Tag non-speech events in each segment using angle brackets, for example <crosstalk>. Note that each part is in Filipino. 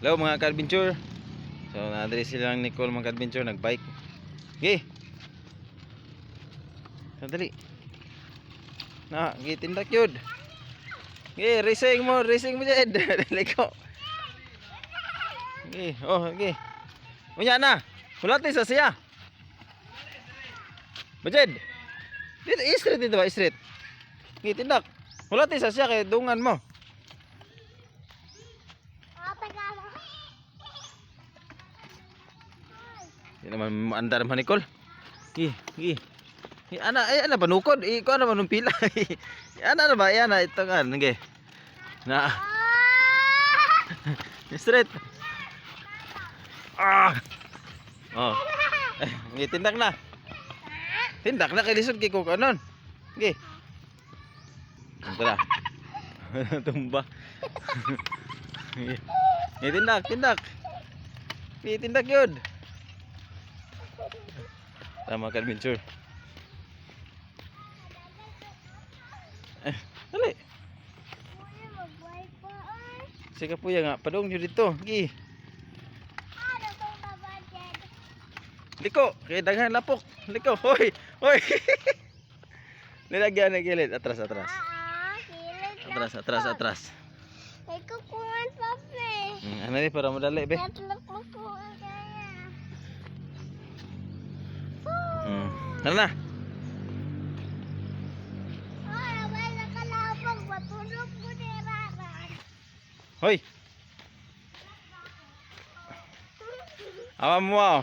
Hello mga ka-adventure. So na-address silang Nicole mga ka-adventure nag-bike. Gi. Sandali. Na, gi tindak yun. Gi, racing mo, racing mo dyan. <laughs> Dali ko. Gi, oh, gi. Unya na. Hulati sa siya. Bajed. Dito, street dito ba, street. Gi, tindak. Hulati sa siya kay dungan mo. Di naman maandar man Nicole. Gi, gi. Ana ay ana banukod. I ko ana manung pila. <laughs> ana na ba? Ana ito nga nge. Na. <laughs> Straight. Ah. Oh. Eh, gi tindak na. Tindak na kay lisod kay ko kanon. Gi. Tara. <laughs> Tumba. Gi, Gi, tindak, tindak. Gi, tindak yun. Tama ka adventure. Eh, dali. Sige po ya nga, padong nyo dito. Gi. Liko, kay daghan lapok. Liko, hoy, hoy. <laughs> Nilagyan na gilid. Atras, atras. Atras, atras, atras. Ikukuhan pa, pre. Hmm, ano ni para madali, be? Tatlong kukuhan ni Raran. Hoy. Awa mo oh.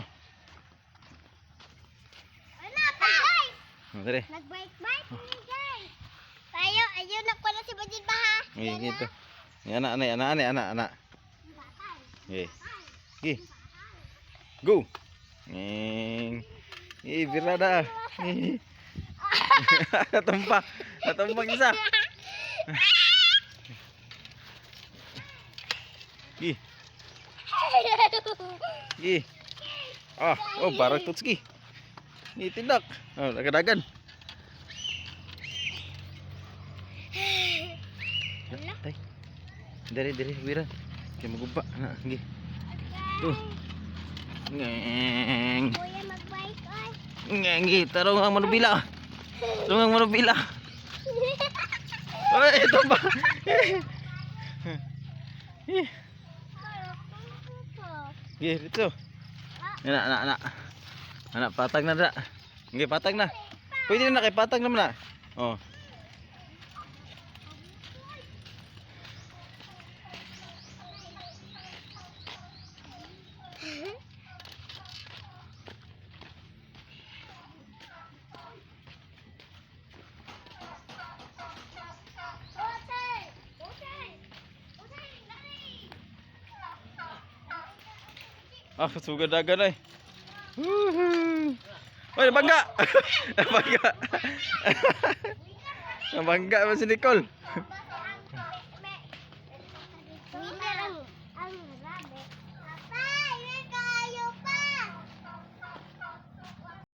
Ano pa, guys? Dali. Nag-bike-bike ni guys. Tayo, ayun na pala si Bajid ba ha? Gi, gito. Ni anak, anak, anak, anak, anak, anak. Gi. Gi. Go. Nging. Gi, birada. Natumpa. <laughs> Natumpa isa. Gi. Gi. Ah, oh, barang tutski. Gi, tindak. Oh, nagadagan. Tay. Dari dari wira. Kaya magumpa. Gi. Oh. Ngeng. Kuya, mag-bike ay. Ngeng, gi. Tarong ang manubila. Tarong ang manubila. Oy, ito ba? Eh, Gi, dito. Anak, anak, anak. Anak, patag na na. Gi, patag na. Pwede na kay patag naman na. Oh. Ah, sugad agad ay. Woohoo! Oy, bangga. bangga. Nabangga man si Nicole. Winner ang kayo pa.